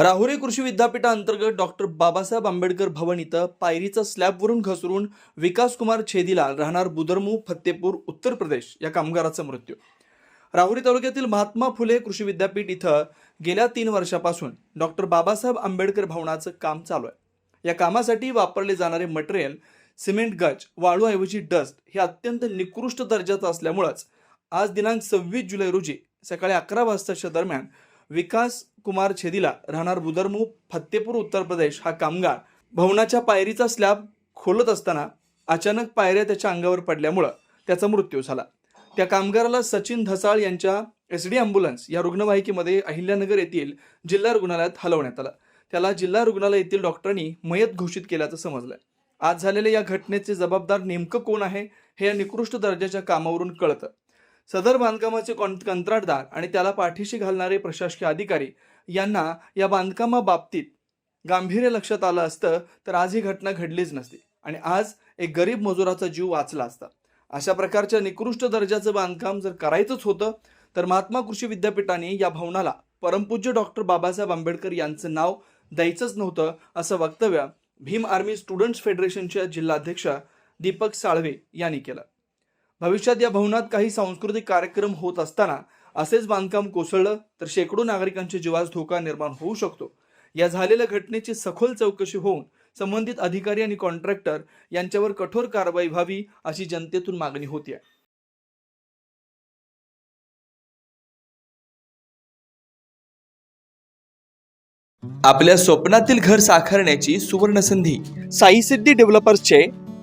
राहुरी कृषी विद्यापीठाअंतर्गत डॉक्टर बाबासाहेब आंबेडकर भवन इथं पायरीचा स्लॅबवरून घसरून विकासकुमार छेदीलाल राहणार बुदरमू फत्तेपूर उत्तर प्रदेश या कामगाराचा मृत्यू. राहुरी तालुक्यातील महात्मा फुले कृषी विद्यापीठ इथं गेल्या तीन वर्षापासून डॉक्टर बाबासाहेब आंबेडकर भवनाचं काम चालू आहे. या कामासाठी वापरले जाणारे मटेरियल सिमेंट गज वाळूऐवजी डस्ट हे अत्यंत निकृष्ट दर्जाचं असल्यामुळंच आज दिनांक सव्वीस जुलै रोजी सकाळी अकरा वाजताच्या दरम्यान विकास कुमार छेदीला राहणार बुदरमू फत्तेपूर उत्तर प्रदेश हा कामगार. भवनाच्या पायरीचा स्लॅब खोलत असताना अचानक पायऱ्या त्याच्या अंगावर पडल्यामुळं त्याचा मृत्यू झाला. त्या कामगाराला सचिन धसाळ यांच्या एस डी अँब्युलन्स या रुग्णवाहिकेमध्ये अहिल्यानगर येथील जिल्हा रुग्णालयात हलवण्यात आलं. त्याला जिल्हा रुग्णालय येथील डॉक्टरांनी मयत घोषित केल्याचं समजलं. आज झालेल्या या घटनेचे जबाबदार नेमकं कोण आहे हे या निकृष्ट दर्जाच्या कामावरून कळतं. सदर बांधकामाचे कॉन कंत्राटदार आणि त्याला पाठीशी घालणारे प्रशासकीय अधिकारी यांना या बांधकामाबाबतीत गांभीर्य लक्षात आलं असतं तर आज ही घटना घडलीच नसती. आणि आज एक गरीब मजुराचा जीव वाचला असता. अशा प्रकारच्या निकृष्ट दर्जाचं बांधकाम जर करायचंच होतं तर महात्मा कृषी विद्यापीठाने या भवनाला परमपूज्य डॉक्टर बाबासाहेब आंबेडकर यांचं नाव द्यायचंच नव्हतं असं वक्तव्य भीम आर्मी स्टुडंट्स फेडरेशनच्या जिल्हाध्यक्ष दीपक साळवे यांनी केलं. भविष्यात या भवनात काही सांस्कृतिक कार्यक्रम होत असताना असेच बांधकाम कोसळलं तर शेकडो नागरिकांच्या जीवास धोका निर्माण होऊ शकतो. या झालेल्या घटनेची सखोल चौकशी होऊन संबंधित अधिकारी आणि कॉन्ट्रॅक्टर यांच्यावर कठोर कारवाई व्हावी अशी जनतेतून मागणी होती आपल्या स्वप्नातील घर साकारण्याची सुवर्ण संधी साई सिद्धी डेव्हलपर्सचे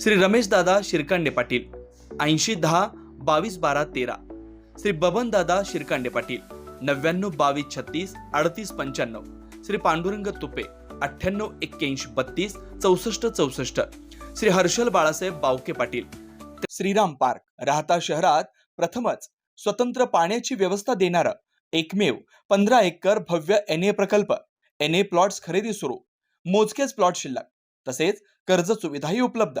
श्री रमेश दादा शिरकांडे पाटील ऐंशी दहा बावीस बारा तेरा. श्री बबन दादा शिरकांडे पाटील नव्याण्णव बावीस छत्तीस अडतीस पंच्याण्णव. श्री पांडुरंग तुपे अठ्ठ्याण्णव एक्क्याऐंशी बत्तीस चौसष्ट चौसष्ट. श्री हर्षल बाळासाहेब बावके पाटील. श्रीराम पार्क राहता शहरात प्रथमच स्वतंत्र पाण्याची व्यवस्था देणारं एकमेव पंधरा एकर भव्य एन ए प्रकल्प एन ए प्लॉट्स खरेदी सुरू. मोजकेच प्लॉट शिल्लक तसेच कर्ज सुविधाही उपलब्ध.